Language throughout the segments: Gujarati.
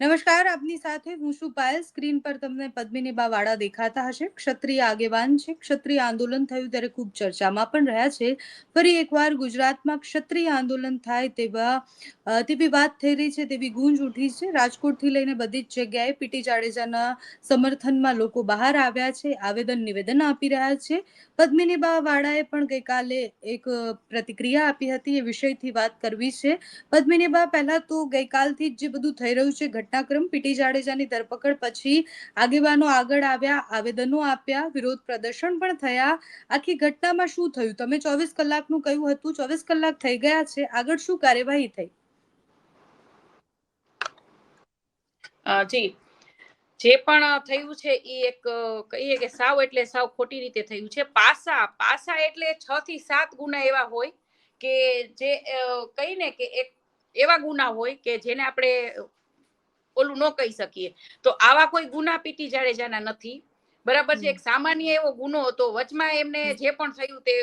નમસ્કાર, આપની સાથે હું છું પાયલ. સ્ક્રીન પર તમને પદ્મિની બા દેખાતા હશે. ક્ષત્રિય આગેવાન છે. ક્ષત્રિય આંદોલન થયું ત્યારે ખૂબ ચર્ચામાં પણ રહ્યા છે. ફરી એકવાર ગુજરાતમાં ક્ષત્રિય આંદોલન થાય તેવા તેવી વાત થઈ રહી છે, તેવી ગુંજ ઉઠી છે. રાજકોટથી લઈને બધી જ જગ્યાએ પીટી જાડેજાના સમર્થનમાં લોકો બહાર આવ્યા છે, આવેદન નિવેદન આપી રહ્યા છે. પદ્મિની બા વાળાએ પણ ગઈકાલે એક પ્રતિક્રિયા આપી હતી, એ વિષયથી વાત કરવી છે. પદ્મિની બા, પહેલા તો ગઈકાલથી જે બધું થઈ રહ્યું છે ઘટનાક્રમ પીટી જાડેજાની ધરપકડ પછી આગેવાનો આગળ આવ્યા, આવેદનો આપ્યા, વિરોધ પ્રદર્શન પણ થયા. આખી ઘટનામાં શું થયું? તમે ચોવીસ કલાકનું કહ્યું હતું, ચોવીસ કલાક થઈ ગયા છે. આગળ શું કાર્યવાહી થઈ? જી. જે પણ થયું છે એ એક, કહીએ કે સાવ એટલે સાવ ખોટી રીતે થયું છે. પાસા પાસા એટલે છ થી સાત ગુના એવા હોય કે જે કહીને કે એક એવા ગુના હોય કે જેને આપણે ઓલું ન કહી શકીએ. તો આવા કોઈ ગુના પીટી જાડેજાના નથી. બરાબર છે? એક સામાન્ય એવો ગુનો હતો. વચમાં એમને જે પણ થયું તે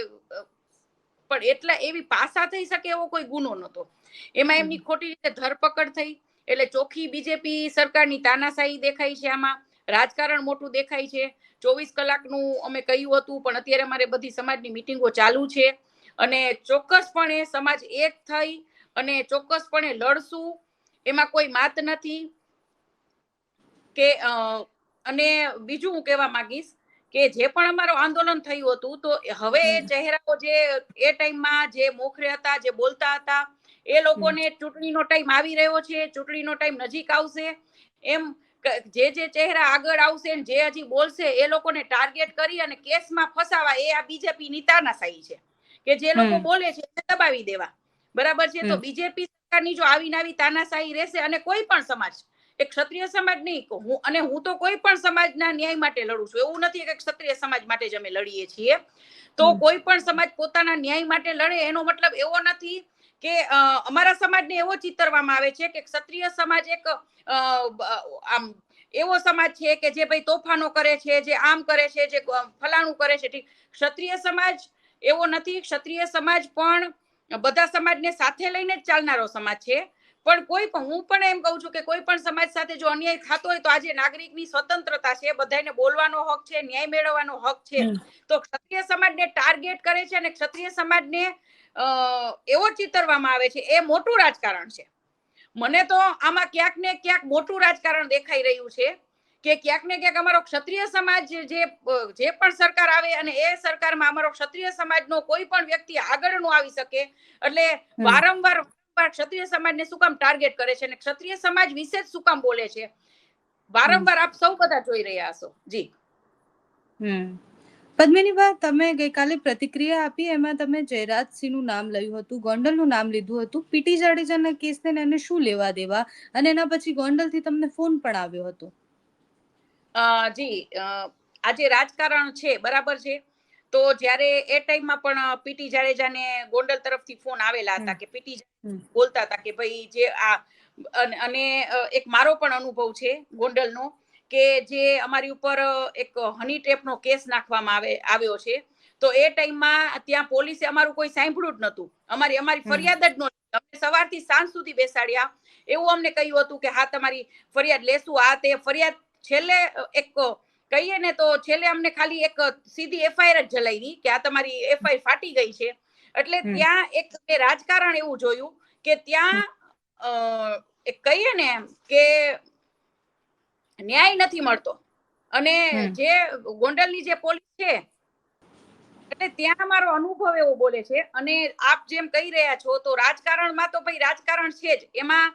પણ એટલા એવી પાસા થઈ શકે એવો કોઈ ગુનો નતો એમાં એમની ખોટી રીતે ધરપકડ થઈ. એટલે ચોખ્ખી બીજેપી સરકારની તાનાશાહી દેખાય છે આમાં. રાજકારણ મોટું દેખાય છે. ચોવીસ કલાકનું અમે કહ્યું હતું પણ અત્યારે અમારે બધી સમાજની મિટિંગો ચાલુ છે. અને ચોક્કસપણે સમાજ એક થઈ અને ચોક્કસપણે લડશું. એમાં કોઈ માત નથી. કે અને બીજું હું કહેવા માંગીશ કે જે પણ અમારું આંદોલન થયું હતું તો હવે એ ચહેરાઓ જે એ ટાઈમમાં જે મોખરે હતા જે બોલતા હતા એ લોકોને ચૂંટણીનો ટાઈમ આવી રહ્યો છે ચૂંટણીનો ટાઈમ નજીક આવશે. એમ જે જે ચહેરા આગળ આવશે ને જે હજી બોલશે એ લોકોને ટાર્ગેટ કરી અને કેસમાં ફસાવા એ આ બીજેપી ની તાનાશાહી છે. કે જે લોકો બોલે છે એને દબાવી દેવા. બરાબર છે? તો બીજેપી સરકારની જો આવી આવી તાનાશાહી રહેશે અને કોઈ પણ સમાજ એક ક્ષત્રિય સમાજ નહીં હું અને હું તો કોઈ પણ સમાજના ન્યાય માટે લડું છું. એવું નથી કે ક્ષત્રિય સમાજ માટે જ અમે લડીએ છીએ. તો. કોઈ પણ સમાજ પોતાના ન્યાય માટે લડે એનો મતલબ એવો નથી કે અમારા સમાજને એવો ચિતરવામાં આવે છે કે ક્ષત્રિય સમાજ એક આમ એવો સમાજ છે કે જે ભાઈ તોફાનો કરે છે જે આમ કરે છે જે ફલાણું કરે છે. ઠીક ક્ષત્રિય સમાજ એવો નથી. ક્ષત્રિય સમાજ પણ બધા સમાજને સાથે લઈને જ ચાલનારો સમાજ છે. પણ કોઈ પણ હું પણ એમ કહું છું કે કોઈ પણ સમાજ સાથે જો અન્યાય થતો હોય તો આજે નાગરિકની સ્વતંત્રતા છે બધાને બોલવાનો હક છે ન્યાય મેળવવાનો હક છે. તો ક્ષત્રિય સમાજને ટાર્ગેટ કરે છે અને ક્ષત્રિય સમાજને એવો ચિતરવામાં આવે છે એ મોટું રાજકારણ છે. મને તો આમાં ક્યાંક ને ક્યાંક મોટું રાજકારણ દેખાઈ રહ્યું છે કે ક્યાંક ને ક્યાંક અમારો ક્ષત્રિય સમાજ જે જે પણ સરકાર આવે અને એ સરકારમાં અમારો ક્ષત્રિય સમાજનો કોઈ પણ વ્યક્તિ આગળ નો આવી શકે. એટલે વારંવાર વારંવાર ક્ષત્રિય સમાજને શું કામ ટાર્ગેટ કરે છે? અને ક્ષત્રિય સમાજ વિશે જ શું કામ બોલે છે? વારંવાર આપ સૌ બધા જોઈ રહ્યા હશો. જી. હમ. પદ્મિની બા તમે ગઈકાલે પ્રતિક્રિયા આપી એમાં તમે જયરાજસિંહનું નામ લયું હતું ગોંડલનું નામ લીધું હતું પીટી જાડેજાના કેસને એને શું લેવા દેવા? અને એના પછી ગોંડલથી તમને ફોન પણ આવ્યો હતો. જી. આજે રાજકારણ છે બરાબર છે? તો જ્યારે એ ટાઈમમાં પણ પીટી જાડેજાને ગોંડલ તરફથી ફોન આવેલા હતા કે પીટી. બોલતા હતા કે ભાઈ જે આ અને- એક મારો પણ અનુભવ છે ગોંડલનો કે જે અમારી ઉપર એક હની ટેપનો કેસ નાખવામાં આવે આવ્યો છે. તો એ ટાઈમમાં ત્યાં પોલીસે અમારું કોઈ સાંભળ્યું જ નહોતું અમારી અમારી ફરિયાદ જ નહોતી અમને સવારથી સાંજ સુધી બેસાડ્યા. એવું અમને કહ્યું હતું કે હા તમારી ફરિયાદ લેશું. આ તે ફરિયાદ છેલ્લે એક કહીએ ને તો છેલ્લે અમને ખાલી એક સીધી એફઆઈઆર જ જલાવી કે આ તમારી એફઆઈઆર ફાટી ગઈ છે. એટલે ત્યાં એક મેં રાજકારણ એવું જોયું કે ત્યાં એક કહીએ ને કે ન્યાય નથી મળતો. અને. જે ગોંડલની જે પોલીસ છે એટલે ત્યાં મારો અનુભવ એવો બોલે છે. અને આપ જેમ કહી રહ્યા છો તો રાજકારણમાં તો ભાઈ રાજકારણ છે જ. એમાં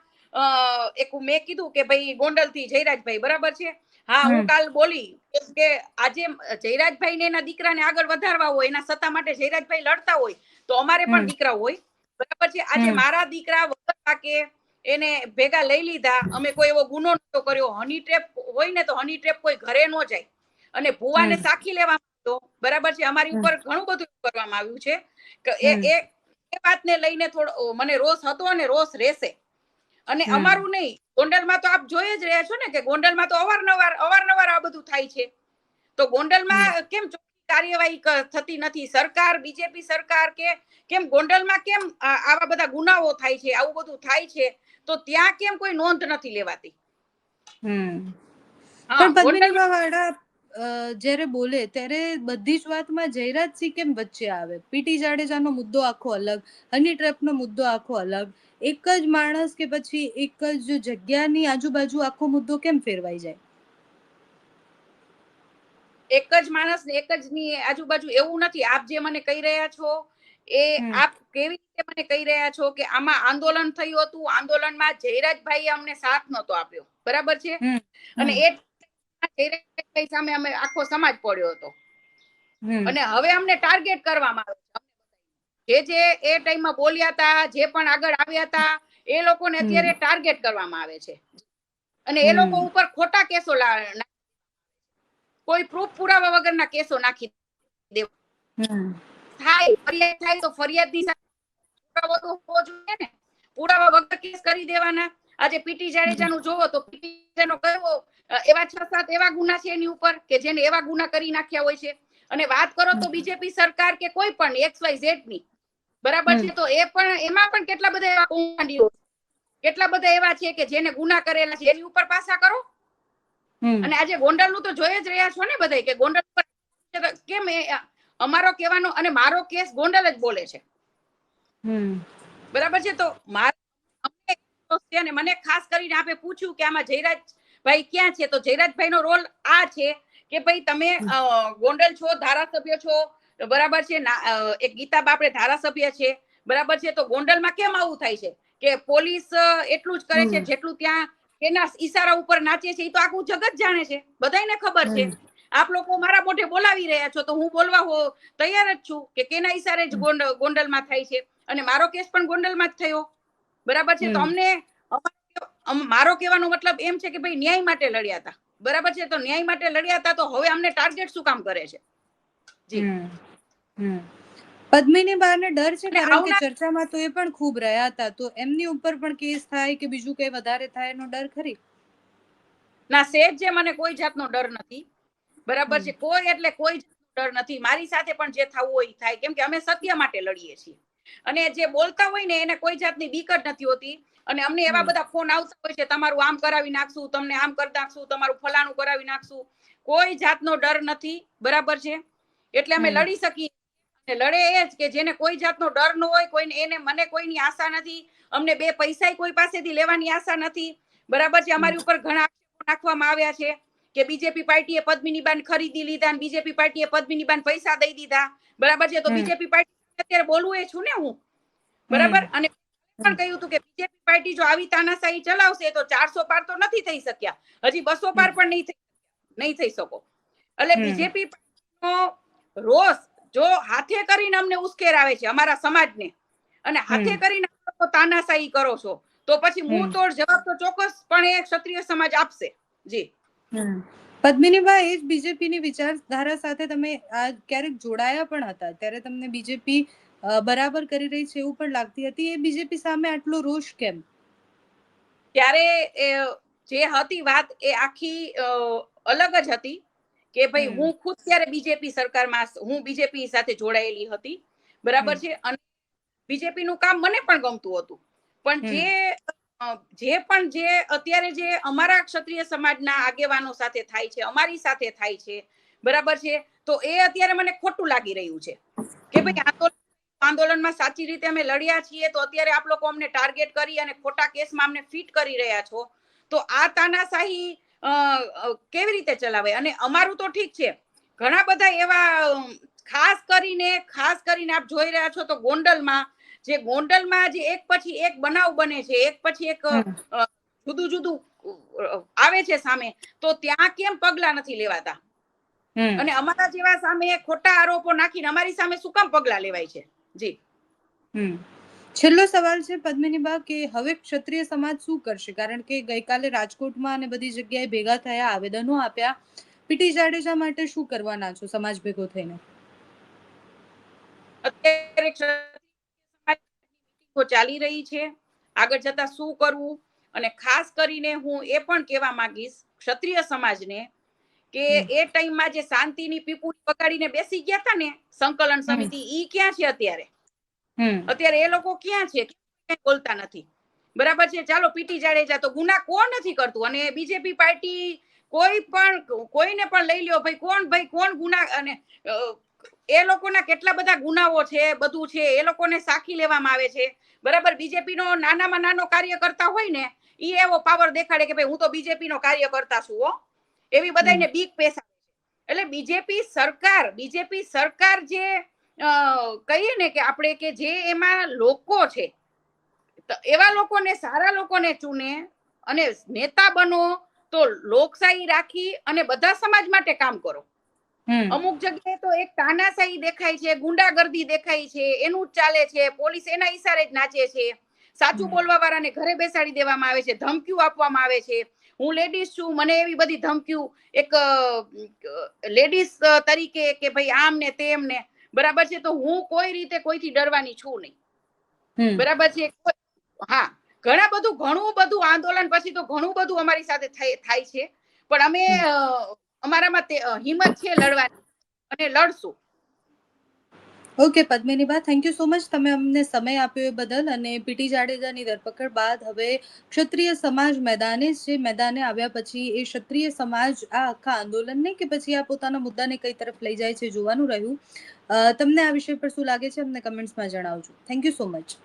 એક મેં કીધું કે ભાઈ ગોંડલથી જયરાજભાઈ બરાબર છે? હા હું કાલ બોલી કે આજે જયરાજભાઈ ને એના દીકરાને આગળ વધારવા હોય એના સત્તા માટે જયરાજભાઈ લડતા હોય તો અમારે પણ દીકરા હોય. બરાબર છે? આજે મારા દીકરા વગર કે એને ભેગા લઈ લીધા. અમે કોઈ એવો ગુનો નતો કર્યો. હની ટ્રેપ હોય ને તો હની ટ્રેપ કોઈ ઘરે ન જાય. અને ભુવાને સાખી લેવા તો બરાબર છે? અમારી ઉપર ઘણું બધું કરવામાં આવ્યું છે કે એ. એ વાતને લઈને થોડો મને રોષ હતો અને રોષ રહેશે. અને. અમારું નહીં. ગોંડલમાં તો આપ જોઈ જ રહ્યા છો ને કે ગોંડલમાં તો અવારનવાર અવારનવાર આ બધું થાય છે. તો ગોંડલમાં કેમ કાર્યવાહી થતી નથી. સરકાર બીજેપી સરકાર કે કેમ ગોંડલમાં કેમ આવા બધા ગુનાઓ થાય છે આવું બધું થાય છે તો ત્યાં કેમ કોઈ નોંધ નથી લેવાતી? પણ પદ્મિનીબા વાળા જ્યારે બોલે ત્યારે બધી જ વાતમાં જયરાજસિંહ કેમ વચ્ચે આવે? પીટી જાડેજાનો મુદ્દો આખો અલગ હની ટ્રેપનો મુદ્દો આખો અલગ. એક જ માણસ કે પછી એક જ જગ્યાની આજુબાજુ આખો મુદ્દો કેમ ફેરવાઈ જાય? એક જ માણસ ને એક જ ની આજુબાજુ એવું નથી. આપ જે મને કહી રહ્યા છો એ આપ કેવી રીતે મને કહી રહ્યા છો કે આમાં આંદોલન થયું હતું? આંદોલનમાં જયરાજભાઈ અમને સાથ નતો આપ્યો. બરાબર છે? અને એ જયરાજભાઈ સામે અમે આખો સમાજ પડ્યો હતો. અને હવે અમને ટાર્ગેટ કરવામાં આવે છે. જે જે એ ટાઈમમાં બોલ્યા હતા જે પણ આગળ આવ્યા હતા એ લોકોને. અત્યારે ટાર્ગેટ કરવામાં આવે છે. અને એ લોકો ઉપર ખોટા કેસો લા- કોઈ પ્રૂફ પુરાવા વગરના કેસો નાખી હમ, થાય ફરિયાદ થાય તો ફરિયાદની પુરાવો તો હોવો જોઈએ ને. પુરાવા વગર કેસ કરી દેવાના. આજે પીટી જાડેજાનું જોવો તો પીટી જાડેજાનો કયો એવા છ સાત એવા ગુના છે એની ઉપર કે જેને એવા ગુના કરી નાખ્યા હોય છે. અને વાત કરો તો બીજેપી સરકાર કે કોઈ પણ એક્સ વાય ઝેડની. બરાબર છે? તો એ પણ એમાં પણ કેટલા બધા એવા કૌભાંડીઓ કેટલા બધા એવા છે કે જેને ગુના કરેલા છે? એની ઉપર પાસા કરો. અને આજે ગોંડલનું તો જોઈ જ રહ્યા છો ને બધા કે ગોંડલ કેમ અમારો કહેવાનો અને મારો કેસ ગોંડલ જ બોલે છે. બરાબર છે? તો મને ખાસ કરીને આપે પૂછ્યું કે આમાં જયરાજભાઈ ક્યાં છે? તો જયરાજભાઈ નો રોલ આ છે કે ભાઈ તમે ગોંડલ છો ધારાસભ્ય છો બરાબર છે? એક ગીતા બાપડે ધારાસભ્ય છે. બરાબર છે? તો ગોંડલમાં કેમ આવું થાય છે? કે પોલીસ એટલું જ કરે છે જેટલું ત્યાં એના ઈશારા ઉપર નાચે છે એ તો આખું જગત જાણે છે. બધાને ખબર છે. આપ લોકો મારા મોઢે બોલાવી રહ્યા છો તો હું બોલવા હો તૈયાર જ છું કે કેના ઈશારે જ ગોંડલમાં થાય છે. અને મારો કેસ પણ ગોંડલમાં જ થયો. બરાબર છે? તો અમને મારો કહેવાનો મતલબ એમ છે કે ભાઈ ન્યાય માટે લડ્યા હતા. બરાબર છે? તો ન્યાય માટે લડ્યા હતા તો હવે અમને ટાર્ગેટ શું કામ કરે છે? જી. હમ. પદ્મિની બાને ડર છે કારણ કે ચર્ચામાં તો એ પણ ખૂબ રહ્યા હતા. તો એમની ઉપર પણ કેસ થાય કે બીજું કઈ વધારે થાય એનો ડર ખરી? ના સેજ જે મને કોઈ જાતનો ડર નથી. બરાબર છે? કોઈ એટલે કોઈ ડર નથી. મારી સાથે પણ જે થવું હોય થાય. કેમ કે અમે સત્ય માટે લડીએ છીએ. અને જે બોલતા હોય ને એને કોઈ જાતની બીક જ નથી હોતી. અને અમને એવા બધા ફોન આવતા હોય છે તમારું આમ કરાવી નાખશું તમને આમ કરી નાખશું તમારું ફલાણું કરાવી નાખશું. કોઈ જાતનો ડર નથી. બરાબર છે? એટલે અમે લડી શકીએ લડે એ જ કે જેને કોઈ જાતનો ડર ન હોય કોઈને એને મને કોઈની આશા નથી અમને બે પૈસા કોઈ પાસેથી લેવાની આશા નથી. બરાબર છે? અમારી ઉપર ઘણા નાખવામાં આવ્યા છે કે બીજેપી પાર્ટીએ પદ્મિની બાન ખરીદી લીધા અને બીજેપી પાર્ટીએ પદ્મિની બાન પૈસા દઈ દીધા. બરાબર છે? તો બીજેપી પાર્ટી અત્યારે બોલવું એ છું ને હું. બરાબર? અને પણ કહ્યું હતું કે બીજેપી પાર્ટી જો આવી તાનાશાહી ચલાવશે તો ચારસો પાર તો નથી થઈ શક્યા. હજી બસો પાર પણ નહીં થઈ નહીં થઈ શકો. એટલે. બીજેપી નો રોષ જો હાથે કરીને અમને ઉશ્કેરાવે છે અમારા સમાજને. અને હાથે કરીને તાનાશાહી કરો છો. તો પછી. મુંહ તોડ જવાબ તો ચોક્કસપણે ક્ષત્રિય સમાજ આપશે. જી. પદ્મિનીબા એ જ બીજેપીની વિચારધારા સાથે તમે આ ક્યારેક જોડાયા પણ હતા. ત્યારે તમને બીજેપી બરાબર કરી રહી છે એવું પણ લાગતી હતી. એ બીજેપી સામે આટલો રોષ કેમ? ત્યારે એ જે હતી વાત એ આખી અલગ જ હતી. કે ભાઈ હું ખુદ ત્યારે બીજેપી સરકારમાં હું બીજેપી સાથે જોડાયેલી હતી. બરાબર છે? અને બીજેપી નું કામ મને પણ ગમતું હતું. પણ જે જે પણ જે અત્યારે જે અમારા ક્ષત્રિય સમાજના આગેવાનો સાથે થાય છે અમારી સાથે થાય છે બરાબર છે? તો એ અત્યારે મને ખોટું લાગી રહ્યું છે. કે ભાઈ આંદોલન આંદોલનમાં સાચી રીતે અમે લડ્યા છીએ તો અત્યારે આપ લોકો અમને ટાર્ગેટ કરી અને ખોટા કેસમાં અમને ફિટ કરી રહ્યા છો. તો આ તાનાશાહી કેવી રીતે ચલાવે? અને અમારું તો ઠીક છે. ઘણા બધા એવા ખાસ કરીને ખાસ કરીને આપ જોઈ રહ્યા છો તો ગોંડલમાં જે ગોંડલમાં જે એક પછી એક બનાવ બને છે એક પછી એક જુદું જુદું આવે છે સામે તો ત્યાં કેમ પગલા નથી લેવાતા? અને અમારા જેવા સામે ખોટા આરોપો નાખીને અમારી સામે શું કામ પગલા લેવાય છે? જી. હમ. છેલ્લો સવાલ છે પદ્મિનીબા કે હવે ક્ષત્રિય સમાજ શું કરશે? કારણ કે ગઈકાલે રાજકોટમાં અને બધી જગ્યાએ ભેગા થયા આવેદનો આપ્યા. પીટી જાડેજા માટે શું કરવાના છો સમાજ ભેગો થઈને? અત્યારે ચાલી રહી છે. આગળ જતા શું કરવું? અને ખાસ કરીને હું એ પણ કહેવા માંગીશ ક્ષત્રિય સમાજને કે. એ ટાઈમમાં જે શાંતિની પીપુડી પકડીને બેસી ગયા હતા ને સંકલન સમિતિ ઈ ક્યાં છે અત્યારે? અત્યારે એ લોકો ક્યાં છે? બોલતા નથી. બરાબર છે? ચાલો પીટી જાડેજા તો ગુના કોણ નથી કરતું? અને બીજેપી પાર્ટી કોઈ પણ કોઈને પણ લઈ લ્યો ભાઈ કોણ ભાઈ કોણ ગુના અને એ લોકોના કેટલા બધા ગુનાઓ છે બધું છે એ લોકોને સાખી લેવામાં આવે છે. બરાબર? બીજેપી નો નાનામાં નાનો કાર્ય કરતા હોય ને એ એવો પાવર દેખાડે કે ભાઈ હું તો બીજેપી નો કાર્ય કરતા છું હો. એવી બધાને બીક પેસા એટલે બીજેપી સરકાર બીજેપી સરકાર જે કહીએ ને કે આપણે કે જે એમાં લોકો છે એવા લોકોને સારા લોકોને ચૂને અને નેતા બનો તો લોકશાહી રાખી અને બધા સમાજ માટે કામ કરો. અમુક જગ્યાએ તો એક તાનાશાહી દેખાય છે ગુંડાગર્દી દેખાય છે એનું જ ચાલે છે પોલીસ એના ઈશારે જ નાચે છે. સાચું. બોલવા વાળાને ઘરે બેસાડી દેવામાં આવે છે ધમકીઓ આપવામાં આવે છે. હું લેડીઝ છું મને એવી બધી ધમકીઓ એક લેડીઝ તરીકે કે ભાઈ આમ ને તેમ ને બરાબર છે? તો હું કોઈ રીતે કોઈથી ડરવાની છું નહીં. બરાબર છે? હા. ઘણા બધું ઘણું બધું આંદોલન પછી તો ઘણું બધું અમારી સાથે થાય છે. પણ અમે અમારામાં હિંમત છે લડવાની. અને લડશું. Okay Padminiba thank you so much તમે અમને સમય આપ્યો એ બદલ અને પીટી જાડેજાની ધરપકડ બાદ હવે ક્ષત્રિય સમાજ મેદાને છે મેદાને આવ્યા પછી એ ક્ષત્રિય સમાજ આ આખા આંદોલનને કે પછી આ પોતાના મુદ્દાને કઈ તરફ લઈ જાય છે જોવાનું રહ્યું. તમને આ વિષય પર શું લાગે છે અમને કમેન્ટ્સમાં જણાવજો. Thank you so much